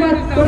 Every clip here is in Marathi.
আশীর্বাদ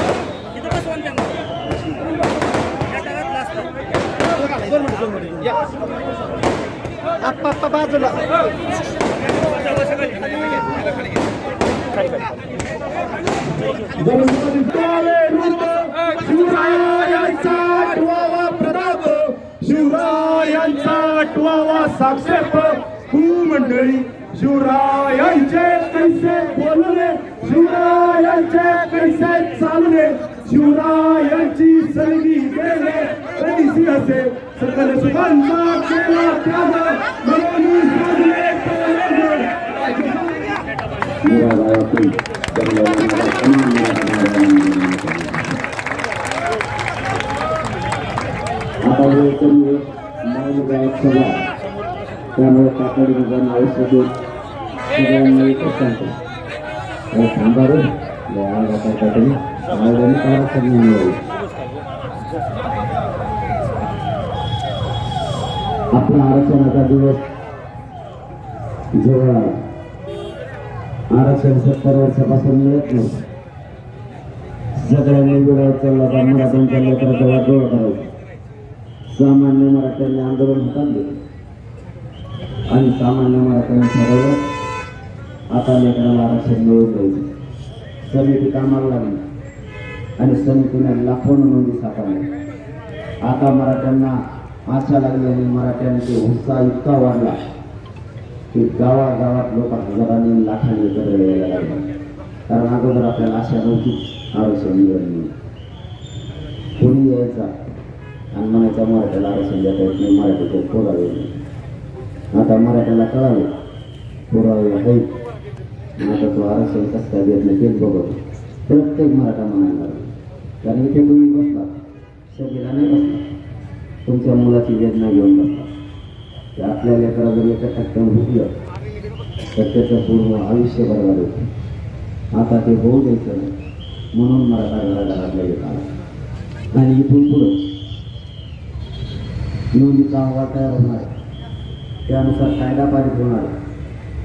आप्पा बाजूला शिवरायांचा प्रताप शिवरायांचा आठवावा साक्षेप. मंडळी शिवरायांचे कैसे बोलणे शिवरायांचे कैसे चालणे शिवरायांची सलगी गेले कधी सकल सुखांचा केला त्याग म्हणून साधले कौरव. आता हे करूया माऊली गायक सभा त्यामुळे काकडी निदान आवश्यक आहे. सगळ्यांना एकच सांगतो अरे थांबा रे लय आग आता काकडी माऊलीने काय कमी मिळाली आपला आरक्षणाचा दिवस जेव्हा आरक्षण सत्तर वर्षापासून मिळत नाही सगळ्यांनी वेळा चालला का मराठ्यांच्या लेकराचा वाटोळा करायचा सामान्य मराठ्यांनी आंदोलन हाताळले आणि सामान्य मराठ्यांनी ठरवलं आता लेकराला आरक्षण मिळवून द्यायचं समिती कामाला लागली आणि समितीने लाखो नोंदी साकारल्या आता मराठ्यांना आशा लागली आणि मराठ्यांचे उत्साह इतका वाढला की गावागावात लोक हजारांनी लाखांनी एकत्र यायला लागले. कारण अगोदर आपल्याला आशा नव्हती. आरक्षण मिळेल कोणी यायचा? आणि म्हणायचा मराठ्याला आरक्षण देता येत नाही. मराठीचे पुरावे आता मराठ्याला कळावे पुरावे आहेत आता तो आरक्षण कसं काय देत नाही तेच बघत प्रत्येक मराठा म्हणायला कारण इथे कोणी बसला? शरीरा नाही बसला. तुमच्या मुलाची वेदना घेऊन जातात ते आपल्या लेकरा जर एका टक्क्यानं भुकलं तर त्याचं पूर्ण आयुष्य बरोबर होतं आता ते होऊ द्यायचं नाही. म्हणून मराठा घराघरातला येत आला आणि इथून पुढं निवडीचा अहवाल तयार होणार. त्यानुसार कायदा पारित होणार.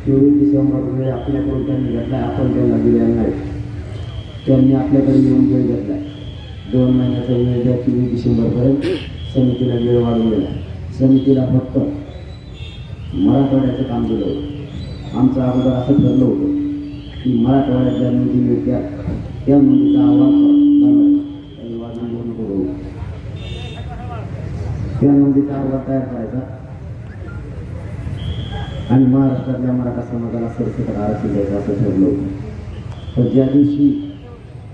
चोवीस डिसेंबर आपल्याकडून त्यांनी घेतला आपण त्यांना दिलेला नाही. त्यांनी आपल्याकडे येऊन वेळ घेतला दोन महिन्याचा वेळ द्या चोवीस डिसेंबरपर्यंत. समितीला वेळ वाढवलेला आहे. समितीला फक्त मराठवाड्याचं काम दिलं होतं आमचं अगोदर असं ठरलं होतं की मराठवाड्यात ज्या नोंदी मिळत्या त्या नोंदीचा अहवाल बनवायचा. त्यांनी त्या नोंदीचा अहवाल तयार करायचा आणि महाराष्ट्रातल्या मराठा समाजाला सरसकट आरक्षण द्यायचं असं ठरलं होतं तर ज्या दिवशी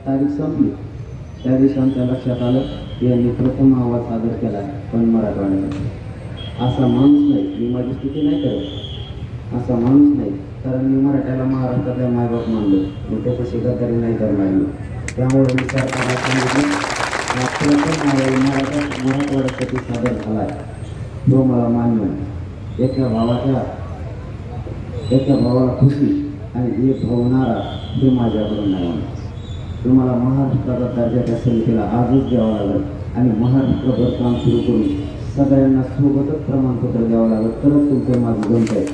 तारीख संपली त्या दिवशी आमच्या लक्षात आलं की यांनी प्रथम आवाज सादर केला पण मराठवाड्याचा असा माणूस नाही मी माझी स्तुती नाही करत. असा माणूस नाही कारण मी मराठ्याला महाराष्ट्रातल्या मायबाप मानलो. मग त्याच्याशी गद्दारी नाही करणार त्यामुळे मी सरकारला सांगितलं प्रथम मराठा मराठवाड्यासाठी सादर झाला आहे तो मला मान्य एका भावाच्या एका भावाला खुशी आणि एक भावणारा हे माझ्याकडून नाही म्हणतो तुम्हाला महाराष्ट्राचा दर्जाच्या समितीला आजच द्यावा लागेल. आणि महाराष्ट्रभर काम सुरू करून सगळ्यांना सोबतच प्रमाणपत्र द्यावं लागेल. तरच तुमचं माझं जमत आहे.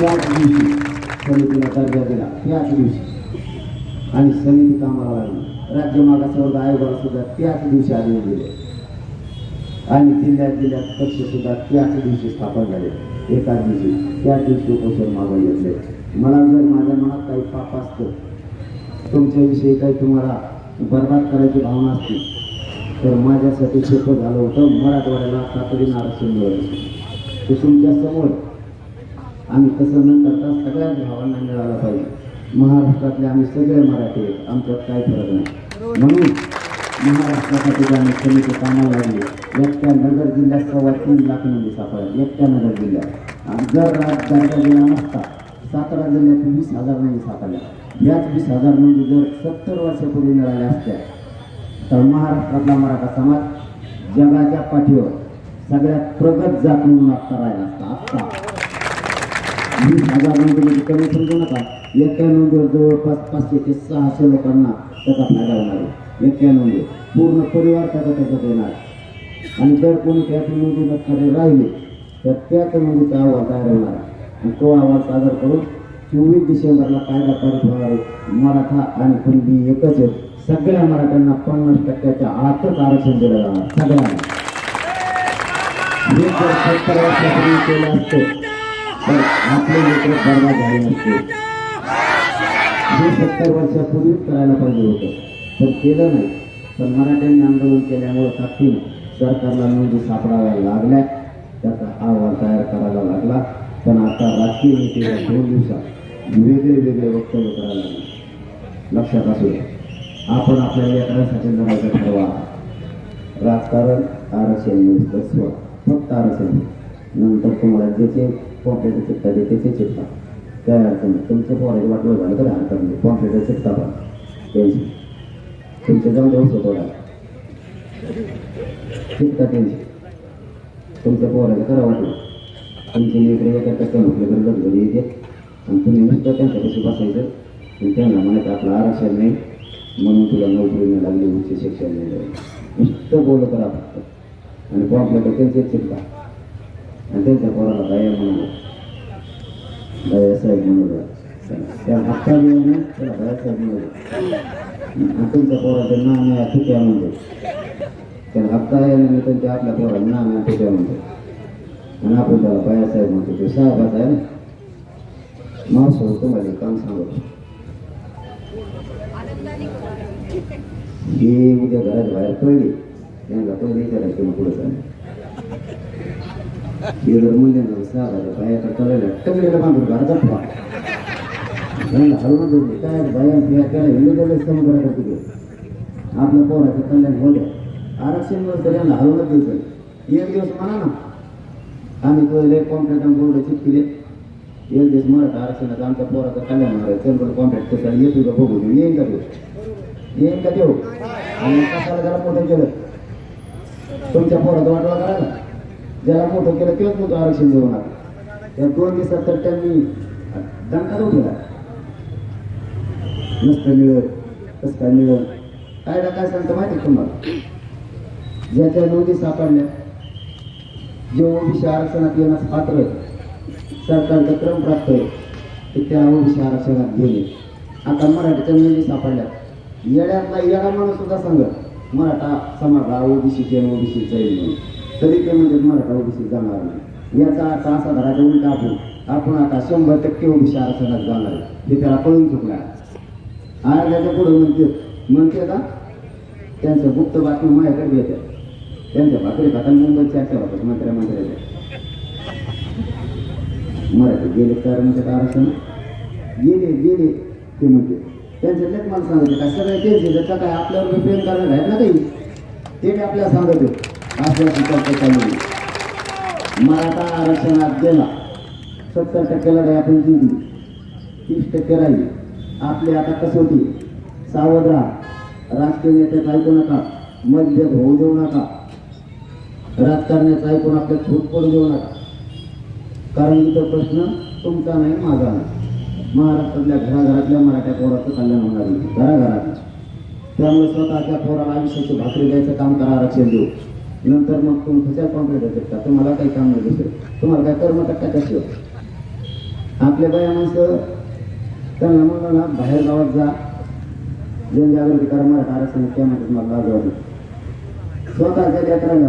त्याच दिवशी समितीला दर्जा दिला. त्याच दिवशी. आणि समिती कामाला लागली. राज्य मागासवर्ग आयोगाला सुद्धा त्याच दिवशी आदेश दिले. आणि जिल्ह्यात जिल्ह्यात पक्ष सुद्धा त्याच दिवशी स्थापन झाले. एकाच दिवशी. त्याच दिवशी उपोषण मागवले घेतले. मला जर मनात काही पाप असतं. तुमच्याविषयी काही तुम्हाला बर्बाद करायची भावना असते. तर माझ्यासाठी सोपं झालं होतं. मराठवाड्याला तातडीनं आरक्षण मिळालं. ते तुमच्या आम्ही तसं न करता सगळ्याच भावांना मिळाला पाहिजे. महाराष्ट्रातले आम्ही सगळे मराठी आहेत. आमच्यात काय फरक नाही. म्हणून महाराष्ट्रासाठी आम्ही समिती कामाला लागली एकट्या नगर जिल्ह्यात सव्वा तीन लाख नोंदी सापडल्या. एकट्या नगर जिल्ह्यात. जर राज दर्जा दिला नसता सातारा जिल्ह्यात वीस हजार म्हणजे नोंदी सापडल्या याच वीस हजार नोंदी जर सत्तर वर्षापूर्वी मिळाल्या असत्या तर महाराष्ट्रातला मराठा समाज जगाच्या पाठीवर सगळ्यात प्रगत जात म्हणून आत्ता राहिला असता आत्ता वीस हजार म्हणजे नोंदी कमी समजू नका. एका नोंदीवर जवळपास पाचशे ते सहाशे लोकांना त्याचा फायदा होणार आहे. एका नोंदी पूर्ण परिवार त्याचा त्याच्यात येणार. आणि जर कोणी त्यातून नोंदी नसणारे राहिले तर त्याच नोंदीचा अहवाल तयार होणार आहे. तो अहवाल सादर करून चोवीस डिसेंबरला कायदा पारित होणार आहे. मराठा आणि कुणबी एकच आहे. सगळ्या मराठ्यांना पन्नास टक्क्याच्या आतच आरक्षण दिलं जाणार. सगळ्यांना. हे जर सत्तर वर्षापूर्वी केलं असतं तर आपले मित्र बर्बाद झाले नसते हे सत्तर वर्षापूर्वीच करायला पाहिजे होतं. पण केलं नाही. तर मराठ्यांनी आंदोलन केल्यामुळे ताकदीनं सरकारला नोंदी सापडाव्या लागल्या. त्याचा अहवाल तयार करायला लागला. पण आता राजकीय नेते दोन दिवसात वेगळे वेगळे वक्तव्य करायला लागले लक्षात असू द्या आपण आपल्या लेकरांसाठी लढायचं ठरवा। राजकारण, आरक्षण नुसतं फक्त आरक्षण। नंतर तुम्हाला ज्याचे पॉम्प्लेट चिपटा त्याचे चिपटा काय अडचण नाही. तुमचे पोराचे वाटलं झालं तरी हरकत नाही. पॉम्प्लेट चिपटा पण त्यांची तुमच्या जाऊन देऊ थोडा चिपटा त्यांची तुमच्या करा वाटलं. तुमचे लेकरं एका टक्का म्हटलं तर गडबडी येते आणि तुम्ही नुसतं त्यांच्यापाशी बसायचं आणि त्यांना म्हणायचं आपलं आरक्षण नाही म्हणून तुला नोकरी नाही लागली उच्च शिक्षण नाही लागलं. नुसतं बोलत राहा फक्त आणि पॉम्प्लेट त्यांचेच चिंता आणि त्यांच्या पोराला दया म्हणून दयासाहेब म्हणून त्या हक्का मिळून त्याला दयासाहेब मिळून आणि तुमच्या पोराचं नाव नाही तुट्या म्हणतो त्याला हक्का आहे आणि त्यांच्या आपल्या पोराला नाव आहे तुट्या म्हणतो आणि आपण त्याला बायासाहेब म्हणतो ते साहेबाचा आहे ना मावस तुम्हाला एक काम सांगतो हे उद्या घरात बाहेर पडली त्यांना पहिले विचारायचं मग पुढे चालेल हे जर म्हणले ना सारा बाया करायला टगलेला बांधून घराचा ठेवा त्यांना हलवून देऊ काय बाया बिया त्याला हिंदू त्याला समुद्र करतो ते आपल्या पोराचं कल्याण होऊ द्या आरक्षण मिळत तर यांना हलवूनच द्यायचं एक दिवस म्हणा ना आम्ही लय कॉम्प्लेट बोर्ड चिपकिले एक दिवस मराठा आरक्षणाचं आमच्या कल्याण होणार चंद्र कॉन्ट्रॅक्ट कसं येतो का बघू देऊ येईन का देऊ येईन का देऊ आणि कशाला जरा तुमच्या पोराचं वाटवा करायला ज्याला मोठं केलं तेच मोठं आरक्षण देऊ नका या दोन दिवसात तर त्यांनी दणका उठला नसतं मिळत कसं काय मिळत कायदा काय सांगतं माहिती तुम्हाला ज्याच्या नोंदी सापडल्या जे ओबीसी आरक्षणात येण्यास पात्र आहे, सरकारचा क्रम प्राप्त ते त्याला ओबीसी आरक्षणात गेले. आता मराठीच्या नोंदी सापडल्या. येड्यातला येडा माणूस सुद्धा सांगत मराठा समाज हा ओबीसीचे ओबीसीचा येईल म्हणून. तरी ते म्हणजे मराठा ओबीसी जाणार नाही. याचा अर्थ असा धराचा उलटा आपण आपण आता शंभर टक्के ओबीसी आरक्षणात जाणार हे त्याला कळून चुकलं आहे. त्याच्या पुढे म्हणते म्हणते का त्यांचं गुप्त बातमी माझ्याकडे येते. त्यांच्या भाकरी खाता मुंबईच्या चर्चा होतात मंत्र्या मंत्र्याच्या मराठी गेले तर म्हणतात आरक्षण गेले गेले ते म्हणते. त्यांचं लेख मला सांगते काय सगळे त्यांचे त्याचा काय आपल्यावर प्रेम करणार आहेत ना काही? ते मी आपल्याला सांगत आपल्या चर्चा चालू आहे. मराठा आरक्षणात गेला. सत्तर टक्के लढाई आपण जिंकली. तीस टक्के राहिली. आपली आता कसोटी सावध राहा. राजकीय नेते ऐकू नका. मतभेद होऊ देऊ नका. राजकारण्याचं ऐकून आपल्या फूट पडू देऊ नका. कारण इथं प्रश्न तुमचा नाही माझा नाही. महाराष्ट्रातल्या घराघरातल्या मराठ्या पोराचं कल्याण होणार नाही. घराघरात. त्यामुळे स्वतःच्या पोराला आयुष्याची भाकरी द्यायचं काम करा आरक्षण देऊ. नंतर मग तुम्ही कशा कॉम्प्लेट होते का तुम्हाला काही काम नाही दिसेल तुम्हाला काय कर्म टक्का कशी आपल्या बाया माणसं त्यांना म्हणलं ना बाहेर गावात जा. जनजागृती करा मराठा आरक्षण त्यामध्ये तुम्हाला लाजवा स्वतःच्या लेकरांना